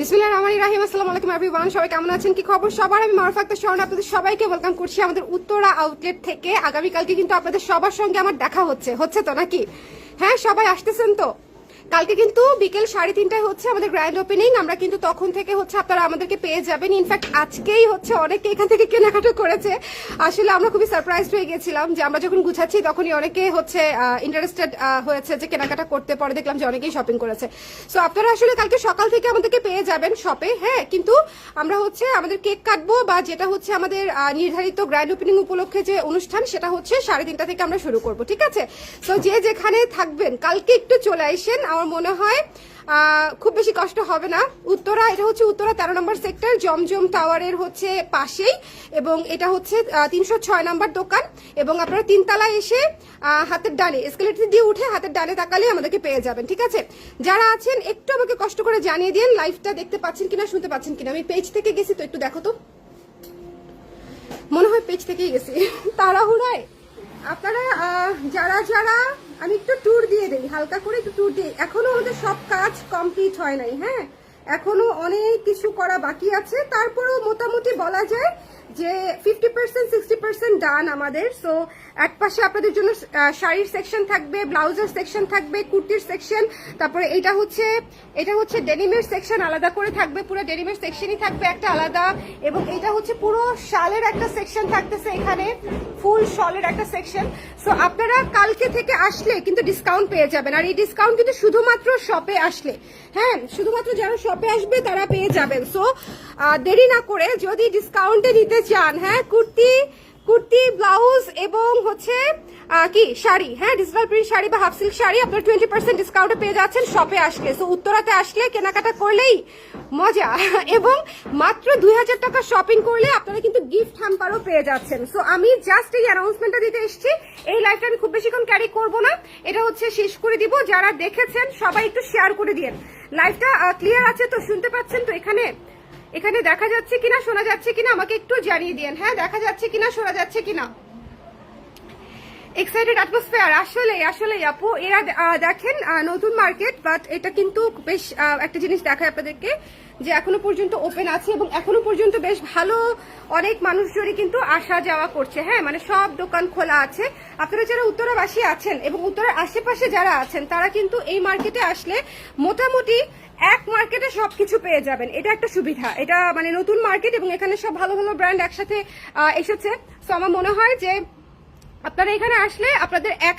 বিসমিল্লাহির রহমানির রহিম, আসসালামু আলাইকুম এভরিওয়ান সবাই কেমন আছেন? কি খবর? সবার আমি মারুফ আক্তার আপনাদের সবাইকে ওয়েলকাম করছি আমাদের উত্তরা আউটলেট থেকে। আগামীকালকে কিন্তু আপনাদের সবার সঙ্গে আমার দেখা হচ্ছে। হচ্ছে তো নাকি? হ্যাঁ সবাই আসতেছেন তো? কালকে কিন্তু বিকেল সাড়ে তিনটায় হচ্ছে আমাদের গ্র্যান্ড ওপেনিং আমরা কিন্তু তখন থেকে হচ্ছে আপনারা আমাদেরকে পেয়ে যাবেন। ইনফ্যাক্ট আজকেই হচ্ছে অনেকে এখান থেকে কেনাকাটা করেছে। আসলে আমরা খুবই সারপ্রাইজ হয়ে গেছিলাম যে আমরা যখন গুছাচ্ছি তখনই অনেকে হচ্ছে ইন্টারেস্টেড হয়েছে যে কেনাকাটা করতে। পরে দেখলাম যে অনেকেই শপিং করেছে। সো আপনারা আসলে কালকে সকাল থেকে আমাদেরকে পেয়ে যাবেন শপে হ্যাঁ? কিন্তু আমরা হচ্ছে আমাদের কেক কাটবো বা যেটা হচ্ছে আমাদের নির্ধারিত গ্র্যান্ড ওপেনিং উপলক্ষে যে অনুষ্ঠান, সেটা হচ্ছে সাড়ে তিনটা থেকে আমরা শুরু করব, ঠিক আছে? সো যে যেখানে থাকবেন, কালকে একটু চলে আসেন। আমার মনে হয় খুব বেশি কষ্ট হবে না। উত্তরা, এটা হচ্ছে উত্তরা তেরো নম্বর সেক্টর, জমজম টাওয়ারের হচ্ছে পাশেই এবং এটা হচ্ছে তিনশো ছয় নম্বর দোকান এবং আপনারা তিনতলায় এসে হাতের ডানে এসকেলেটর দিয়ে উঠে হাতের ডানে তাকালে আমাদেরকে পেয়ে যাবেন, ঠিক আছে? যারা আছেন, একটু আমাকে কষ্ট করে জানিয়ে দিন লাইভটা দেখতে পাচ্ছেন কিনা, শুনতে পাচ্ছেন কিনা? আমি পেজ থেকে গেছি তো, একটু দেখো তো। মনে হয় পেজ থেকেই গেছি। তাড়াহুড়ায়। আপনারা যারা যারা আমি একটু ট্যুর দিয়ে দিই, হালকা করে একটু ট্যুর দিই। এখনও আমাদের সব কাজ কমপ্লিট হয় নাই হ্যাঁ? এখনও অনেক কিছু করা বাকি আছে। তারপরও মোটামুটি বলা যায় যে fifty percent sixty percent done আমাদের সো এক পাশে আপনাদের জন্য শাড়ির সেকশন থাকবে ব্লাউজের সেকশন থাকবে, কুর্তির সেকশন তারপরে এটা হচ্ছে এটা হচ্ছে ডেনিমের সেকশন আলাদা করে থাকবে, পুরো ডেনিমের সেকশনই থাকবে একটা আলাদা, এবং এটা হচ্ছে পুরো শালের একটা সেকশন থাকতেছে এখানে ফুল শলের একটা সেকশন সো আপনারা কালকে থেকে আসলে কিন্তু ডিসকাউন্ট পেয়ে যাবেন, আর এই ডিসকাউন্ট কিন্তু শুধুমাত্র শপে আসলে হ্যাঁ শুধুমাত্র যারা শপে আসবে তারা পেয়ে যাবেন সো দেরি না করে যদি ডিসকাউন্টে নিতে চান হ্যাঁ কুর্তি কুর্তি ব্লাউজ এবং হচ্ছে কি, শাড়ি হ্যাঁ ডিজিটাল প্রিন্ট শাড়ি বা হাফ সিল্ক শাড়ি আপনার টোয়েন্টি পার্সেন্ট ডিসকাউন্টে পেয়ে যাচ্ছেন শপে আসলে। সো উত্তরাতে আসলে কেনাকাটা করলেই মজা। এবং মাত্র দুই হাজার টাকা শপিং করলে আপনারা কিন্তু গিফট হ্যাম্পারও পেয়ে যাচ্ছেন। সো আমি জাস্ট এই অ্যানাউন্সমেন্টটা দিতে এসেছি। এই লাইফটা আমি খুব বেশিক্ষণ ক্যারি করব না। এটা হচ্ছে শেষ করে দিব। যারা দেখেছেন, সবাই একটু শেয়ার করে দিন লাইফটা ক্লিয়ার আছে তো? শুনতে পাচ্ছেন তো এখানে? এখানে দেখা যাচ্ছে কিনা, শোনা যাচ্ছে কিনা আমাকে একটু জানিয়ে দিন হ্যাঁ দেখা যাচ্ছে কিনা, শোনা যাচ্ছে কিনা। এক্সাইটেড অ্যাটমসফিয়ার আসলে আসলে আপু। এরা দেখেন নতুন মার্কেট বাট এটা কিন্তু বেশ একটা জিনিস দেখায় আপনাদেরকে যে এখনও পর্যন্ত ওপেন আছে এবং এখনও পর্যন্ত বেশ ভালো অনেক মানুষজনই কিন্তু আসা যাওয়া করছে। হ্যাঁ মানে সব দোকান খোলা আছে। আপনারা যারা উত্তরাবাসী আছেন এবং উত্তরার আশেপাশে যারা আছেন, তারা কিন্তু এই মার্কেটে আসলে মোটামুটি এক মার্কেটে সবকিছু পেয়ে যাবেন। এটা একটা সুবিধা। এটা মানে নতুন মার্কেট এবং এখানে সব ভালো ভালো ব্র্যান্ড একসাথে এসেছে। তো আমার মনে হয় যে আপনারা এখানে আসলে আপনাদের এক